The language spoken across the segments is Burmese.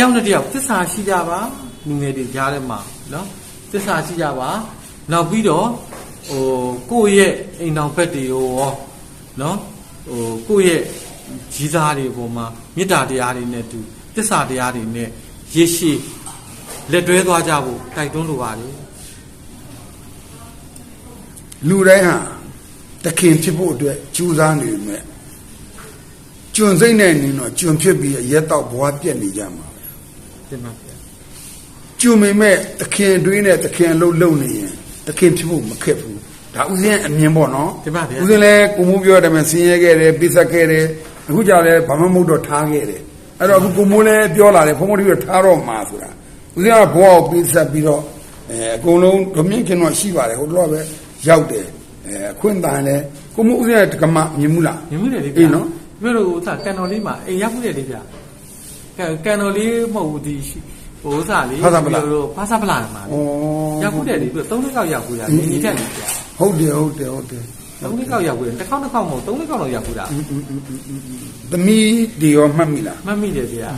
ယောက်နဲ့တယောက်သစ္စာရှိကြပါလူငယ်တွေကြားထဲမှာနော်သစ္စာရှိကြပါနောက်ပြီးတော့ဟိုကိုယ့်ရဲ့အိမ်တော်ဘက်တွေကိုရောနော်ဟိုကိုယ့်ရဲ့ကြီးစားတွေပေါ်မှာမေတ္တာတရားတွေနဲ့တူသစ္စာတရားတွေနဲ့ရရှိလက်တွဲသွားကြဖို့တိုက်တွန်းလိုပါတယ်လူတိုင်းဟာတခင်ဖြစ်ဖို့အတွက်ကြိုးစားနေမယ်ကျွန်းစိတ်နဲ့နေတော့ကျွန်းဖြစ်ပြီးရက်တော့ဘဝပြက်နေကြမှာ တင်ပါဗျာကျွန်းမိမဲ့တခင်အတွင်းနဲ့တခင်အလုံးလုံးနေရင်တခင်ဖြစ်ဖို့မခက်ဘူးဒါဥစဉ်အမြင်ပေါ့နော်တင်ပါဗျာဥစဉ်လဲကိုမိုးပြောတယ်မယ်ဆင်းရဲခဲ့တယ်ပိဆက်ခဲ့တယ်အခုကြောင့်လဲဘာမှမဟုတ်တော့ထားခဲ့တယ်အဲ့တော့အခုကိုမိုးလဲပြောလာတယ်ဖုံးဖုံးတို့ထားတော့မှာဆိုတာဥစဉ်ကဘဝကိုပိဆက်ပြီးတော့အဲအကုန်လုံးဒုမြင့်ခင်တော့ရှိပါတယ်ဟိုတော့ပဲရောက်တယ်အဲအခွင့်အရေးလဲကိုမိုးဥစဉ်ကတကမမြင်မှုလားမြင်မှုတယ်လေဗျာအေးနော်ပြောလို့ဥစားကန်တော်လေးမှာအိမ်ရောက်မှုတယ်လေဗျာ ကန်ကန်တော်လေးမဟုတ်ဘူးဒီရှိဟိုဥစားလေးဖားသပလာပြောလို့ဖားသပလာမှာလေဩရောက်မှုတယ်လေသူသုံးနှစ်ကောက်ရောက်ဘူးလားညီညီတက်လေဗျာဟုတ်တယ်ဟုတ်တယ်ဟုတ်တယ်သုံးနှစ်ကောက်ရောက်ဘူးတစ်ခေါက်တစ်ခေါက်မဟုတ်သုံးနှစ်ကောက်တော့ရောက်ဘူးလားသမီးဒီရောမှတ်မိလားမှတ်မိတယ်ဗျာ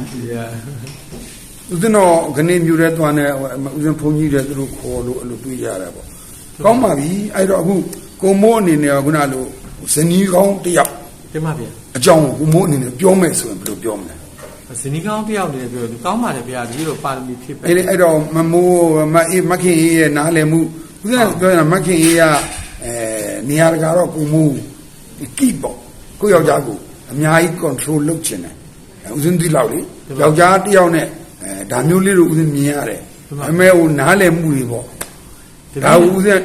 ဦးဇင်းတော်ခဏမြူတဲ့သွားနေဦးဇင်းဘုန်းကြီးတဲ့သူတို့ခေါ်လို့အဲ့လိုတွေးကြတာပေါ့ကောင်းပါပြီအဲ့တော့အခုကိုမိုးအနေနဲ့ကခုနလိုဇနီးကောင်းတစ်ယောက်တင်ပါဗျာအကြောင်းကိုကိုမိုးအနေနဲ့ပြောမယ်ဆိုရင်ဘယ်လိုပြောမလဲ ဇနီးကောင်းတယောက်တည်းပြောလို့ကောင်းပါတယ်ဗျာဒီလိုပါရမီဖြစ်ပဲအဲ့ဒီအဲ့တော့မမိုးမအေးမခင်အေးရဲ့နားလည်မှုဦးဇင်းကပြောရင်မခင်အေးကအဲနေရာတကာတော့ကိုမိုးကိပေါ့ကိုယောက်ျားကိုအများကြီး control လုပ်ချင်တယ်ဦးဇင်းဒီလောက်လေယောက်ျားတစ်ယောက်နဲ့အဲဒါမျိုးလေးတို့ဦးဇင်းမြင်ရတယ်အမေဟိုနားလည်မှုတွေပေါ့ဒါဦးဇင်း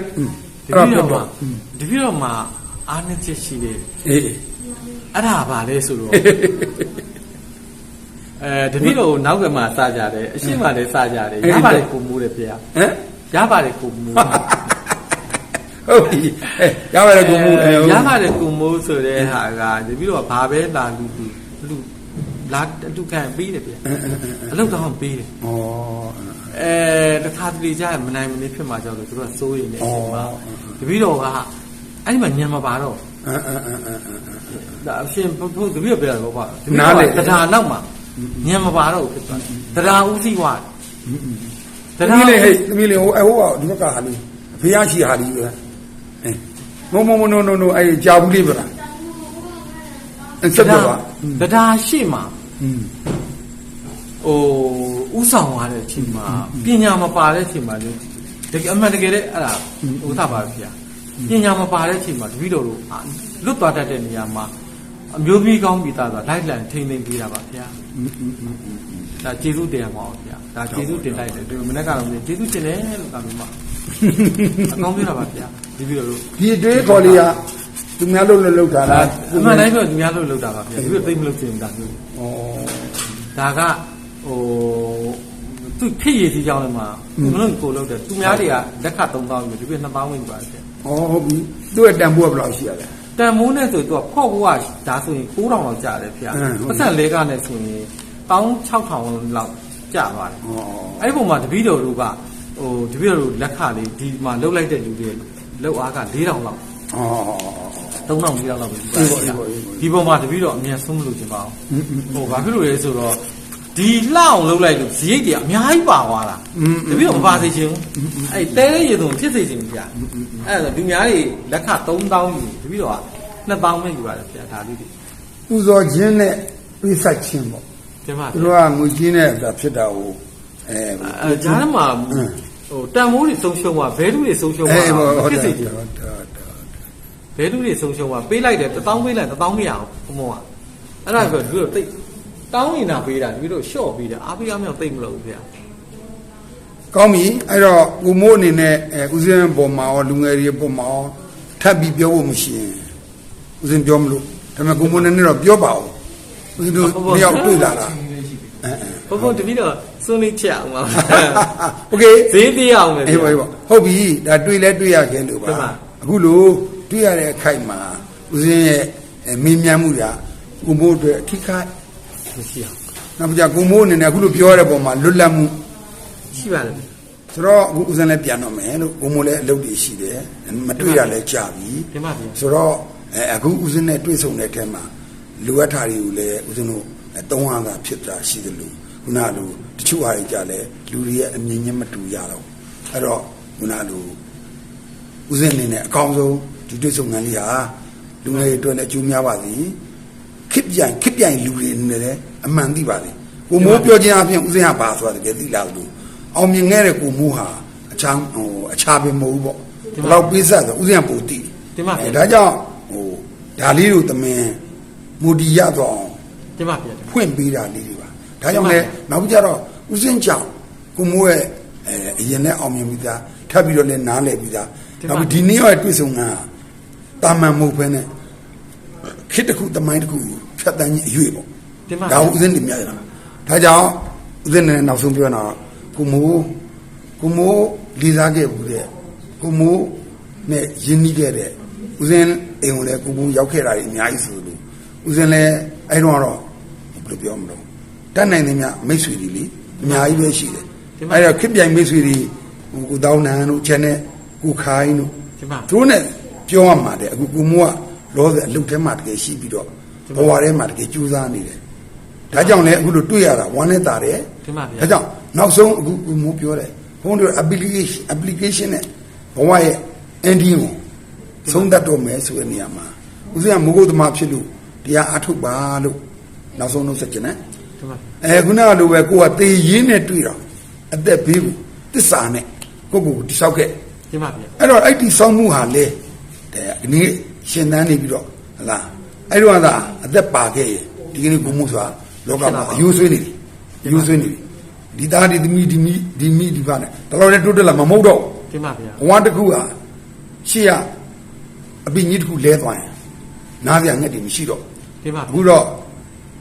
ဒီအဲ့ပြီးတော့တော့ပြောမှတော့ဒီပြီးတော့မှအားနဲ့ချက်ရှိတယ်အေးအဲ့ဒါပါလဲဆိုတော့ အဲတပည့်တော်နောက်ကမှစကြတယ်အရှိမလည်းစကြတယ်ရပါတယ်ကိုမိုးတယ်ဗျာဟမ်ရပါတယ်ကိုမိုးဟုတ်ပြီအဲရပါတယ်ကိုမူအဲရပါတယ်ကိုမိုးဆိုတဲ့ဟာကတပည့်တော်ဘာပဲလာလူလူလူလာအတူခံပေးတယ်ဗျာအလောက်တော့ပေးတယ်ဩအဲတခါတလေကြာရင်မနိုင်မနေဖြစ်မှာကြောက်လို့သူတို့ကစိုးရိမ်နေတယ်မှာဩတပည့်တော်ကအဲ့ဒီမှာညံမပါတော့အအအအအဒါအရှင်ဘုဘတပည့်တော်ပြောတာဘောပါတပည့်နားတော်လေကတရားနောက်မှာ ညံမပါတော့ဘူးဖြစ်သွားတယ်တရားဥစည်းဝါသမီးလေးဟဲ့သမီးလေးဟိုအဟိုကဒီဘက်ကဟာလေးဖေးရရှိဟာလေးပဲအဲမမမနိုနိုနိုအဲကြာဘူးလေးပဲလားအဲဆက်ပြပါတရားရှိမှာอืมဟိုဥဆောင်ရတဲ့အချိန်မှာပညာမပါတဲ့အချိန်မှာလေတကယ်အမှန်တကယ်လည်းအဲ့ဒါဥသပါဗျာပညာမပါတဲ့အချိန်မှာတပည့်တော်တို့အာလွတ်သွားတတ်တဲ့နေရာမှာ အမျိုးသမီးကောင်းပြီးသားဆိုတာလိုက်လံထိမ့်သိမ့်ပေးတာပါဗျာဒါကျေးဇူးတင်ရမှာပါဗျာဒါကျေးဇူးတင်လိုက်တယ်ဒီမနေ့ကတော့ကျေးဇူးတင်တယ်လို့ကမျိုးမှာအကောင်းပြတာပါဗျာဒီပြီးတော့တို့ဒီအတွေးခေါ်လေးကသူများလို့လို့လောက်တာလားအမှန်တိုင်းပြောသူများလို့လောက်တာပါဗျာဒီလိုသိမလို့ချင်တာမျိုးဩဒါကဟိုသူဖြစ်ရည်စီကြောင်းလည်းမှာမလို့ကိုလောက်တယ်သူများတွေကလက်ခ3000ယူဒီပြ2000ဝင်ပါတယ်ဗျာဩဟုတ်ပြီသူ့ရဲ့တန်ဖိုးကဘယ်လောက်ရှိရလဲ တန်မိုးနဲ့ဆိုသူကဖော့ဘွားဒါဆိုရင်9000လောက်ကျတယ်ဗျာအင်းဟုတ်ပတ်သက်လဲကနဲ့ဆိုရင်16000လောက်ကျပါတယ်ဩအဲ့ဒီပုံမှာတပည့်တော်တို့ကဟိုတပည့်တော်တို့လက်ခလေးဒီမှာလှုပ်လိုက်တဲ့လူတွေလောက်အားက4000လောက်ဩ3000 4000လောက်ပဲဒီအေးပေါ့အေးပေါ့အေးပေါ့ဒီပုံမှာတပည့်တော်အမြန်ဆုံးမလို့ချင်ပါဘူးอืมဟိုဘာဖြစ်လို့လဲဆိုတော့ ဒီလှအောင်လုပ်လိုက်လို့ဇရိတ်တွေအများကြီးပါသွားတာอืมတပည့်တော့မပါစေချင်ဘူးအဲ့တဲတဲ့ရေတုံဖြစ်စေချင်ဘူးဗျာအဲ့ဒါဆိုလူများတွေလက်ခ3000ယူတပည့်တော့က2000ပဲယူရတယ်ဗျာဒါလေးတွေပူဇော်ခြင်းနဲ့ပြိဆိုင်ခြင်းပေါ့ကျမသူတို့ကငွေချင်းနဲ့ဒါဖြစ်တာကိုအဲအဲဂျားထဲမှာအင်းဟိုတန်မိုးတွေဆုံးရှုံးသွားဘဲလူတွေဆုံးရှုံးအဲသွားဟုတ်ဖြစ်တစေယ်ချင်ဟုတ်တယ်ဘဲလူတွေဆုံးရှုံးသွားပေးလိုက်တယ်1000ပေးလိုက်1000မရအောင်ဘုံဘုံကအဲ့ဒါဆိုတပည့်တော့တိတ် တောင်းနေတာပေးတာတပည့်တော့ရှော့ပေးတာအားပေးအားမြောက်တိတ်မလို့ဘူးဗျာ ကောင်းပြီအဲ့တော့ကိုမိုးအနေနဲ့အဲဦးစင်းပေါ်မှာရောလူငယ်တွေပေါ်မှာရောထပ်ပြီးပြောဖို့မရှိရင်ဦးစင်းပြောမလို့ဒါပေမဲ့ကိုမိုးနည်းနည်းတော့ပြောပါဦးဦးစင်းတို့တယောက်တွေ့လာတာအဲ ဘုံဘုံတပည့်တော့စွန့်လေးချက်အောင်ပါ โอเค ဈေးသေးအောင်မယ် အေးပါအေးပါဟုတ်ပြီဒါတွေ့လဲတွေ့ရခဲ့လို့ပါ ဟုတ်ပါ အခုလို့တွေ့ရတဲ့အခိုက်မှာဦးစင်းရဲ့အဲမင်းမြတ်မှုကကိုမိုးအတွက်အထိခိုက် မရှိအောင်နောက်ပြကိုမိုးအနေနဲ့အခုလို့ပြောရတဲ့ပုံမှာလွတ်လပ်မှုရှိပါတယ်ဆိုတော့အခုဦးစင်းလည်းပြန်တော့မယ်လို့ကိုမိုးလည်းအလုပ်တွေရှိတယ်မတွေ့ရလဲကြာပြီပြင်ပါဗျာဆိုတော့အဲအခုဦးစင်းနဲ့တွေ့ဆုံတဲ့ထဲမှာလိုအပ်တာတွေကိုလည်းဦးစင်းတို့အဲတုံးအားသာဖြစ်တာရှိတယ်လို့ခုနလိုတချို့ဟာတွေကြလဲလူတွေရဲ့အမြင်ချင်းမတူကြတော့အဲ့တော့ခုနလိုဦးစင်းနေနဲ့အကောင်းဆုံးဒီတွေ့ဆုံငန်းလေးဟာလူငယ်တွေအတွက်လည်းအကျိုးများပါသည် ခစ်ပြိုင်ခစ်ပြိုင်လူတွေနဲ့လည်းအမှန်သိပါလေကိုမိုးပြောခြင်းအပြင်ဦးစင်းကပါဆိုတာတကယ်သိလားလို့အောင်မြင်ခဲ့တဲ့ကိုမိုးဟာအချမ်းဟိုအခြားပဲမဟုတ်ဘူးပေါ့ဘယ်တော့ပေးဆက်ဆိုဦးစင်းကပိုသိတင်ပါဗျာအဲဒါကြောင့်ဟိုဒါလေးတို့သမင်မူတီရတော့အောင်တင်ပါဗျာတင်ပါဖွင့်ပေးတာလေးတွေပါဒါကြောင့်လေနောက်ပြီးကြတော့ဦးစင်းကြောင့်ကိုမိုးရဲ့အဲအရင်နဲ့အောင်မြင်ပြီးသားထပ်ပြီးတော့လည်းနားလည်ပြီးသားနောက်ပြီးဒီနေ့ရဲ့တွေ့ဆုံကတာမန်မဟုတ်ဘဲနဲ့ခစ်တစ်ခုတမိုင်းတစ်ခုကို ဖြတ်တန်းခြင်းအရွေပေါ့တင်ပါဒါကိုဦးစင်းတင်ပြရတာဒါကြောင့်ဦးစင်းနဲ့နောက်ဆုံးပြောတာကိုမိုးကိုမိုးလေးစားခဲ့ဘူးတဲ့ကိုမိုးနဲ့ရင်းနှီးခဲ့တဲ့ဦးစင်းအိမ်ကိုလည်းကိုမိုးရောက်ခဲ့တာကြီးအများကြီးဆိုလို့ဦးစင်းလည်းအဲ့တော့တော့ဘယ်လိုပြောမလို့တတ်နိုင်တယ်မြမိတ်ဆွေတွေလေအများကြီးပဲရှိတယ်အဲ့တော့ခစ်ပြိုင်မိတ်ဆွေတွေဟိုကိုတောင်းနန်တို့ချန်နဲ့ကိုခိုင်းတို့တင်ပါသူတို့နဲ့ပြောရမှာတဲ့အခုကိုမိုးကလောဆယ်အလုပ်ထဲမှာတကယ်ရှိပြီးတော့ ဘဝထဲမှာတကယ်ကြိုးစားနေတယ်ဒါကြောင့်လည်းအခုလိုတွေ့ရတာဝမ်းနဲ့တာတယ်တင်ပါဗျာဒါကြောင့်နောက်ဆုံးအခုကိုမိုးပြောတယ်ဘုန်းတော် application application နဲ့ဘဝရဲ့ ending ကိုသုံးတတ်တော့မယ်ဆိုတဲ့နေရာမှာဦးဇင်းကမိုးကုတ်သမားဖြစ်လို့တရားအထုတ်ပါလို့နောက်ဆုံးနှုတ်ဆက်ခြင်းနဲ့တင်ပါအဲခုနကလိုပဲကိုကသေရင်းနဲ့တွေ့တော့အသက်ဘေးကိုတစ္ဆာနဲ့ကိုယ့်ကိုယ်ကိုတိဆောက်ခဲ့တင်ပါဗျာအဲ့တော့အဲ့ဒီစောင်းမှုဟာလေတဲ့ဒီနေ့ရှင်သန်နေပြီးတော့ဟလား အဲ့တော့သာအသက်ပါခဲ့ရင်ဒီကနေ့ကိုမှုဆိုတာလောကမှာအယိုးဆွေးနေတယ်အယိုးဆွေးနေတယ်ဒီသားဒီသမီးဒီမိဒီမိဒီပါနဲ့တော်တော်လေးတိုးတက်လာမှာမဟုတ်တော့တင်ပါဗျာဘဝတစ်ခုဟာရှေ့ရအပင်ကြီးတစ်ခုလဲသွားရင်နားပြငှက်တွေမရှိတော့တင်ပါအခုတော့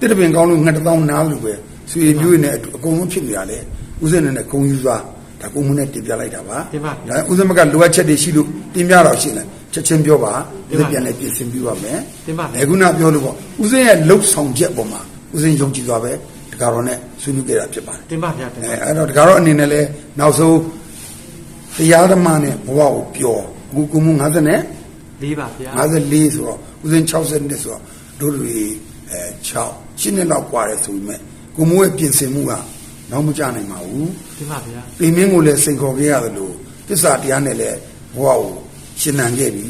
တစ်တပင်ကောင်းလို့ငှက်တစ်သောင်းနားလို့ပဲဆွေမျိုးတွေနဲ့အတူအကုန်လုံးဖြစ်နေတာလေဥစဉ်နဲ့ဂုံယူစွာ ဒါကုံမနဲ့တင်ပြလိုက်တာပါ တင်ပါ ဒါဥစဉ်မကလိုအပ်ချက်တွေရှိလို့တင်ပြတော့ရှိတယ်ချက်ချင်းပြောပါဒီပြန်လည်းပြင်ဆင်ပြပါမယ် တင်ပါ အဲခုနပြောလို့ပေါ့ဥစဉ်ရဲ့လှုပ်ဆောင်ချက်ပေါ်မှာဥစဉ်ယုံကြည်သွားပဲတကားတော့နဲ့ဆွေးနွေးကြတာဖြစ်ပါတယ် တင်ပါဗျာတင် အဲ ပါ အဲ့တော့တကားတော့အနေနဲ့လဲနောက်ဆုံးတရားဓမ္မနဲ့ဘဝကိုပြောအခုကုမှု50နဲ့ လေးပါဗျာ 54ဆိုတော့ဥစဉ်60နှစ်ဆိုတော့တို့တွေအဲ6ရှင်းနှစ်လောက်กว่าတယ်ဆိုပေမဲ့ကိုမိုးရဲ့ပြင်ဆင်မှုက နောက်မကြနိုင်ပါဘူးတင်ပါဗျာပြင်မင်းကိုလည်းစိန်ခေါ်ခဲ့ရတယ်လို့သစ္စာတရားနဲ့လည်းဘဝကိုရှင်းနှံခဲ့ပြီ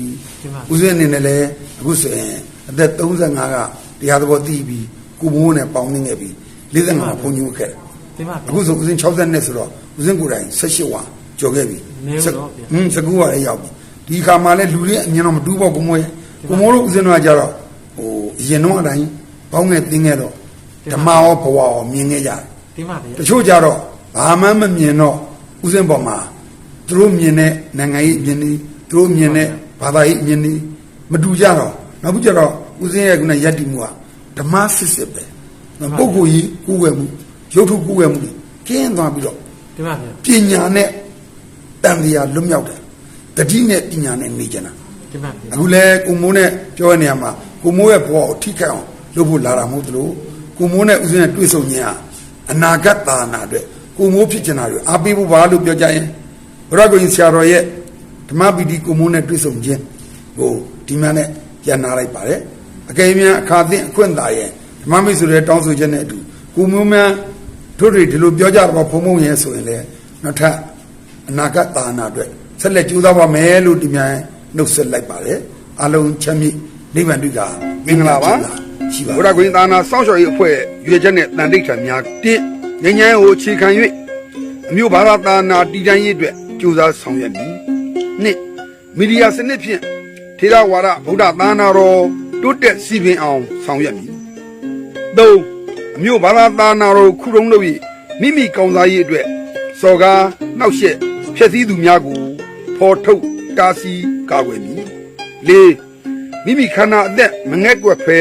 တင်ပါဥစဉ်အနေနဲ့လည်းအခုဆိုရင်အသက်35ကတရားသဘောသိပြီးကိုမိုးနဲ့ပေါင်းနေခဲ့ပြီ45မှာဘုံညိုခဲ့တယ်တင်ပါအခုဆိုဦးစင်း60နှစ်ဆိုတော့ဦးစင်းကိုယ်တိုင်18ဝါကျော်ခဲ့ပြီနည်းဘူးတော့ဗျာဟင်း19ဝါလည်းရောက်ပြီဒီခါမှလည်းလူတွေအမြင်တော့မတူပေါ့ကိုမိုးရဲ့ကိုမိုးတို့ဦးစင်းတို့ကကြတော့ဟိုအရင်တော့အတိုင်းဘောင်းငယ်တင်းခဲ့တော့ဓမ္မရောဘဝရောမြင်ခဲ့ကြတယ် တင်ပါဗျာတချို့ကြတော့ဘာမှမမြင်တော့ဦးစင်းပေါ်မှာသူတို့မြင်တဲ့နိုင်ငံရေးအမြင်တွေသူတို့မြင်တဲ့ဘာသာရေးအမြင်တွေမတူကြတော့နောက်ပြီးကြတော့ဦးစင်းရဲ့ကယက်တီမှုကဓမ္မစစ်စစ်ပဲပုဂ္ဂိုလ်ကြီးကိုယ်ဝယ်မှုရုပ်ထုကိုယ်ဝယ်မှုတွေကျင်းသွားပြီးတော့တင်ပါဗျာပညာနဲ့တန်တရားလွတ်မြောက်တယ်တတိနဲ့ပညာနဲ့နေကြတာတင်ပါဗျာအခုလဲကိုမိုးနဲ့ပြောတဲ့နေရာမှာကိုမိုးရဲ့ဘဝကိုထိခိုက်အောင်လုပ်ဖို့လာတာမဟုတ်သလိုကိုမိုးနဲ့ဦးစင်းနဲ့တွေ့ဆုံခြင်းဟာ အနာဂတ်သာနာအတွက်ကိုမိုးဖြစ်ချင်တာတွေအားပေးဖို့ပါလို့ပြောကြရင်ဘုရားကိုရင်ဆရာတော်ရဲ့ဓမ္မပီတိကိုမိုးနဲ့တွေ့ဆုံခြင်းကိုဒီမှနဲ့ပြန်နာလိုက်ပါတယ်အကယ်၍အခါသင့်အခွင့်သာရဲ့ဓမ္မမိတ်ဆွေတွေတောင်းဆိုချက်နဲ့အတူကိုမိုးများတို့တွေဒီလိုပြောကြတော့ဘုံဘုံရဲ့ဆိုရင်လေနောက်ထပ်အနာဂတ်သာနာအတွက်ဆက်လက်ကြိုးစားပါမယ်လို့ဒီမြန်နှုတ်ဆက်လိုက်ပါတယ်အလုံးချမ်းမြေ့နိဗ္ဗာန်တွေ့ကမင်္ဂလာပါ ရှိပါဘုရားကွင်းသာနာစောင့်ရှောက်ရေးအဖွဲ့ရွေချက်နဲ့တန်တိတ်ထံများတင်းငញ្ញမ်းကိုခြေခံ၍အမျိုးဘာသာသာနာတည်တံ့ရေးအတွက်ကြိုးစားဆောင်ရွက်မည်နှစ်မီဒီယာစနစ်ဖြင့်ထေရဝါဒဗုဒ္ဓသာနာတော်တိုးတက်စီပင်အောင်ဆောင်ရွက်မည်သုံးအမျိုးဘာသာသာနာတော်ခုတုံးလို့၍မိမိကောင်းစားရေးအတွက်စော်ကားနှောက်ယှက်ဖျက်ဆီးသူများကိုဖော်ထုတ်တားဆီးကာကွယ်မည်လေးမိမိခန္ဓာအသက်မငဲ့ကွက်ဖဲ